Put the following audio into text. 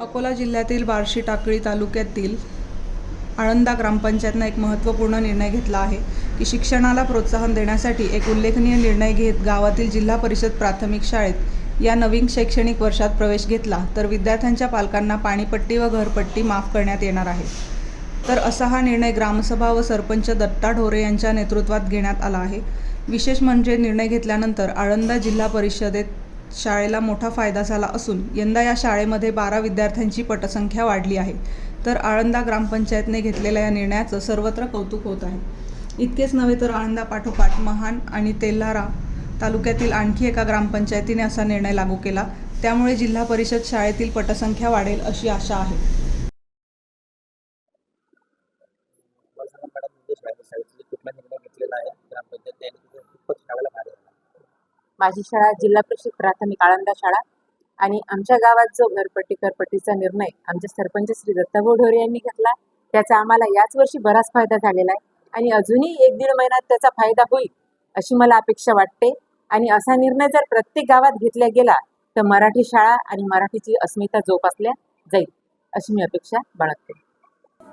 अकोला जिल्ह्यातील बार्शी टाकळी तालुक्यातील आळंदा ग्रामपंचायतनं एक महत्त्वपूर्ण निर्णय घेतला आहे की शिक्षणाला प्रोत्साहन देण्यासाठी एक उल्लेखनीय निर्णय घेत गावातील जिल्हा परिषद प्राथमिक शाळेत या नवीन शैक्षणिक वर्षात प्रवेश घेतला तर विद्यार्थ्यांच्या पालकांना पाणीपट्टी व घरपट्टी माफ करण्यात येणार आहे. तर असा हा निर्णय ग्रामसभा व सरपंच दत्ता ढोरे यांच्या नेतृत्वात घेण्यात आला आहे. विशेष म्हणजे निर्णय घेतल्यानंतर आळंदा जिल्हा परिषदेत शाळेला मोठा फायदा झाला असून यंदा या शाळेमध्ये बारा विद्यार्थ्यांची पटसंख्या वाढली आहे. तर आळंदा ग्रामपंचायतने घेतलेल्या या निर्णयाचं सर्वत्र कौतुक होत आहे. इतकेच नव्हे तर आळंदा पाठोपाठ महान आणि तेल्हारा तालुक्यातील आणखी एका ग्रामपंचायतीने असा निर्णय लागू केला. त्यामुळे जिल्हा परिषद शाळेतील पटसंख्या वाढेल अशी आशा आहे. कुठला निर्णय माझी शाळा जिल्हा परिषद प्राथमिक आळंदा शाळा आणि आमच्या गावात जो घरपट्टी करपट्टीचा निर्णय आमचे सरपंच श्री दत्ताभाऊ ढोरे यांनी घेतला त्याचा आम्हाला याच वर्षी बराच फायदा झालेला आहे आणि अजूनही एक दीड महिन्यात त्याचा फायदा होईल अशी मला अपेक्षा वाटते. आणि असा निर्णय जर प्रत्येक गावात घेतला गेला तर मराठी शाळा आणि मराठीची अस्मिता जोपासल्या जाईल अशी मी अपेक्षा बाळगते.